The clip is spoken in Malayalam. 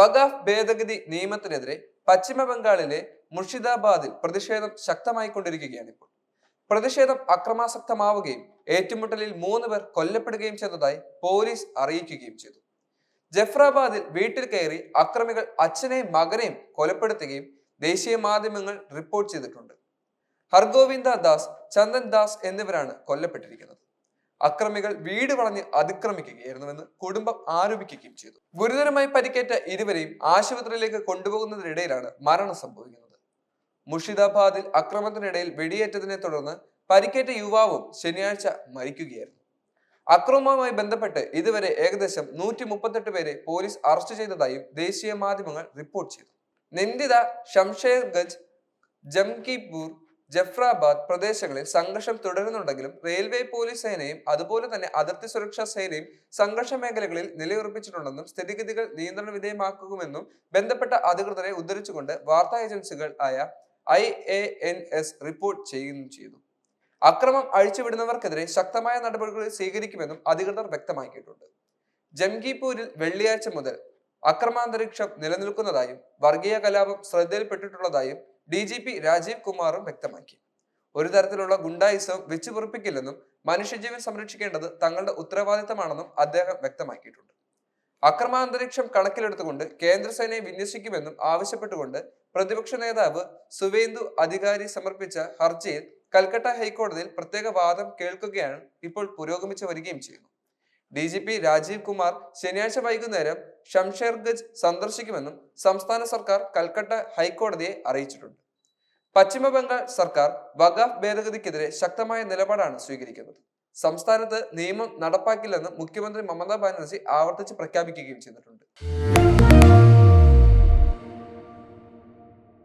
വഖാഫ് ഭേദഗതി നിയമത്തിനെതിരെ പശ്ചിമ ബംഗാളിലെ മുർഷിദാബാദിൽ പ്രതിഷേധം ശക്തമായി കൊണ്ടിരിക്കുകയാണ് ഇപ്പോൾ. പ്രതിഷേധം അക്രമാസക്തമാവുകയും ഏറ്റുമുട്ടലിൽ മൂന്ന് പേർ കൊല്ലപ്പെടുകയും ചെയ്തതായി പോലീസ് അറിയിക്കുകയും ചെയ്തു. ജഫ്രാബാദിൽ വീട്ടിൽ കയറി അക്രമികൾ അച്ഛനെയും മകനെയും കൊലപ്പെടുത്തുകയും ദേശീയ മാധ്യമങ്ങൾ റിപ്പോർട്ട് ചെയ്തിട്ടുണ്ട്. ഹർഗോവിന്ദ ദാസ് ചന്ദൻ ദാസ് എന്നിവരാണ് കൊല്ലപ്പെട്ടിരിക്കുന്നത്. അക്രമികൾ വീട് വളഞ്ഞ് അതിക്രമിക്കുകയായിരുന്നുവെന്ന് കുടുംബം ആരോപിക്കുകയും ചെയ്തു. ഗുരുതരമായി പരിക്കേറ്റ ഇരുവരെയും ആശുപത്രിയിലേക്ക് കൊണ്ടുപോകുന്നതിനിടയിലാണ് മരണം സംഭവിക്കുന്നത്. മുർഷിദാബാദിൽ അക്രമത്തിനിടയിൽ വെടിയേറ്റതിനെ തുടർന്ന് പരിക്കേറ്റ യുവാവും ശനിയാഴ്ച മരിക്കുകയായിരുന്നു. അക്രമവുമായി ബന്ധപ്പെട്ട് ഇതുവരെ ഏകദേശം നൂറ്റി മുപ്പത്തെട്ട് പേരെ പോലീസ് അറസ്റ്റ് ചെയ്തതായും ദേശീയ മാധ്യമങ്ങൾ റിപ്പോർട്ട് ചെയ്തു. നിന്ദിത ഷംഷേർഗഞ്ച് ജംകിപൂർ ജഫ്രാബാദ് പ്രദേശങ്ങളിൽ സംഘർഷം തുടരുന്നുണ്ടെങ്കിലും റെയിൽവേ പോലീസ് സേനയും അതുപോലെ തന്നെ അതിർത്തി സുരക്ഷാ സേനയും സംഘർഷ മേഖലകളിൽ നിലയുറപ്പിച്ചിട്ടുണ്ടെന്നും സ്ഥിതിഗതികൾ നിയന്ത്രണ വിധേയമാക്കുമെന്നും ബന്ധപ്പെട്ട അധികൃതരെ ഉദ്ധരിച്ചുകൊണ്ട് വാർത്താ ഏജൻസികൾ ആയ I A N S report ചെയ്യുകയും ചെയ്തു. അക്രമം അഴിച്ചുവിടുന്നവർക്കെതിരെ ശക്തമായ നടപടികൾ സ്വീകരിക്കുമെന്നും അധികൃതർ വ്യക്തമാക്കിയിട്ടുണ്ട്. ജംഗിപൂരിൽ വെള്ളിയാഴ്ച മുതൽ അക്രമാന്തരീക്ഷം നിലനിൽക്കുന്നതായും വർഗീയ കലാപം ശ്രദ്ധയിൽപ്പെട്ടിട്ടുള്ളതായും ഡി ജി പി രാജീവ് കുമാറും വ്യക്തമാക്കി. ഒരു തരത്തിലുള്ള ഗുണ്ടായുസവും വെച്ചു പൊറുപ്പിക്കില്ലെന്നും മനുഷ്യജീവൻ സംരക്ഷിക്കേണ്ടത് തങ്ങളുടെ ഉത്തരവാദിത്തമാണെന്നും അദ്ദേഹം വ്യക്തമാക്കിയിട്ടുണ്ട്. അക്രമാന്തരീക്ഷം കണക്കിലെടുത്തുകൊണ്ട് കേന്ദ്രസേനയെ വിന്യസിക്കുമെന്നും ആവശ്യപ്പെട്ടുകൊണ്ട് പ്രതിപക്ഷ നേതാവ് സുവേന്ദു അധികാരി സമർപ്പിച്ച ഹർജിയിൽ കൽക്കട്ട ഹൈക്കോടതിയിൽ പ്രത്യേക വാദം കേൾക്കുകയാണ് ഇപ്പോൾ പുരോഗമിച്ചു വരികയും ചെയ്യുന്നു. D G P Rajeev Kumar ശനിയാഴ്ച വൈകുന്നേരം ഷംഷേർഗഞ്ച് സന്ദർശിക്കുമെന്നും സംസ്ഥാന സർക്കാർ കൽക്കട്ട ഹൈക്കോടതിയെ അറിയിച്ചിട്ടുണ്ട്. പശ്ചിമബംഗാൾ സർക്കാർ വഖാഫ് ഭേദഗതിക്കെതിരെ ശക്തമായ നിലപാടാണ് സ്വീകരിക്കുന്നത്. സംസ്ഥാനത്ത് നിയമം നടപ്പാക്കില്ലെന്ന് മുഖ്യമന്ത്രി മമതാ ബാനർജി ആവർത്തിച്ച് പ്രഖ്യാപിക്കുകയും ചെയ്തിട്ടുണ്ട്.